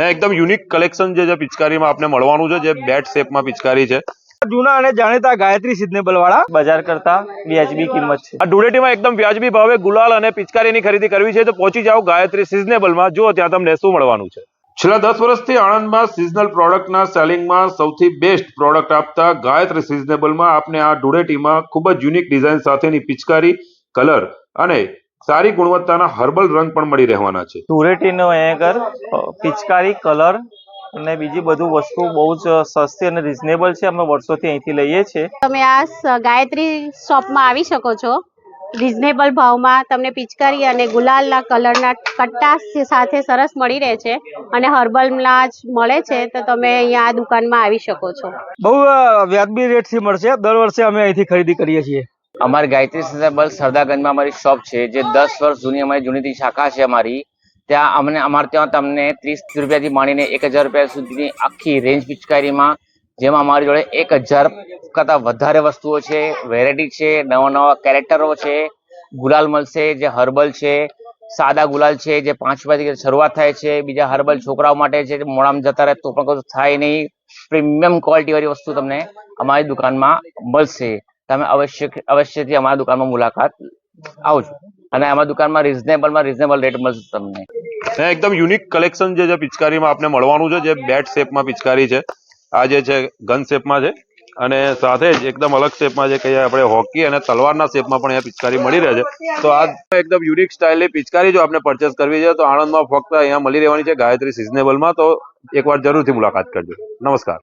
એકદમ unique collection જે છે પિચકારીમાં આપને મળવાનું છે જે બેટ શેપમાં પિચકારી છે. જૂના અને જાણીતા ગાયત્રી સિઝનેબલ વાળા બજાર કરતા વ્યાજબી કિંમત છે. આ ધૂળેટીમાં એકદમ વ્યાજબી ભાવે ગુલાલ અને પિચકારીની ખરીદી કરવી છે તો પહોંચી જાઓ ગાયત્રી સિઝનેબલમાં જો ત્યાં તમને શું મળવાનું છે. છેલ્લા દસ વર્ષથી આણંદમાં સિઝનલ પ્રોડક્ટના સેલિંગમાં સૌથી બેસ્ટ પ્રોડક્ટ આપતા ગાયત્રી સિઝનેબલમાં આપને આ ધૂળેટીમાં ખૂબ જ યુનિક ડિઝાઇન સાથેની પિચકારી કલર અને સારી ગુણવત્તાના હર્બલ રંગ પણ મળી રહેવાના છે. ધૂળેટીનો એગર પિચકારી કલર અને બીજી બધું વસ્તુ બહુ જ સસ્તી અને રિઝનેબલ છે. અમે વર્ષોથી અહીંથી લઈએ છીએ. તમે આ ગાયત્રી શોપમાં આવી શકો છો. રિઝનેબલ ભાવમાં તમને પિચકારી અને ગુલાલના કલરના કટ્ટા સાથે સરસ મળી રહે છે અને હર્બલના જ મળે છે તો તમે અહીંયા આ દુકાનમાં આવી શકો છો. બહુ વ્યાજબી રેટથી મળશે. દર વર્ષે અમે અહીંથી ખરીદી કરીએ છીએ. અમારી ગાયત્રી સિઝનેબલ સરદારગંજમાં અમારી શોપ છે, જે દસ વર્ષ જૂની અમારી જૂની શાખા છે અમારી. ત્યાં અમને, અમારે ત્યાં તમને ત્રીસ રૂપિયાથી માંડીને એક હજાર રૂપિયા સુધીની આખી રેન્જ પિચકારીમાં, જેમાં અમારી જોડે એક હજાર કરતાં વધારે વસ્તુઓ છે વેરાયટી છે, નવા નવા કેરેક્ટરો છે, ગુલાલ મળશે જે હર્બલ છે, સાદા ગુલાલ છે, જે પાંચ રૂપિયાથી શરૂઆત થાય છે, બીજા હર્બલ છોકરાઓ માટે છે મોડામાં જતા રહે તો પણ કશું થાય નહીં. પ્રીમિયમ ક્વોલિટી વાળી વસ્તુ તમને અમારી દુકાનમાં મળશે. તમે અવશ્ય અવશ્યથી અમારા દુકાનમાં મુલાકાત આવજો. અને અમારા દુકાનમાં રિઝનેબલમાં રિઝનેબલ રેટ મળશે તમને. એકદમ યુનિક કલેક્શન જે પિચકારીમાં આપને મળવાનું છે, જે બેટ શેપમાં પિચકારી છે. આ જે છે ગન શેપમાં છે. અને સાથે જ એકદમ અલગ શેપમાં છે કે આપણે હોકી અને તલવારના શેપમાં પણ અહીંયા પિચકારી મળી રહે છે. તો આ એકદમ યુનિક સ્ટાઇલની પિચકારી જો આપણે પરચેસ કરવી છે, તો આણંદમાં ફક્ત અહીંયા મળી રહેવાની છે ગાયત્રી સિઝનેબલમાં તો એકવાર જરૂરથી મુલાકાત કરજો. નમસ્કાર.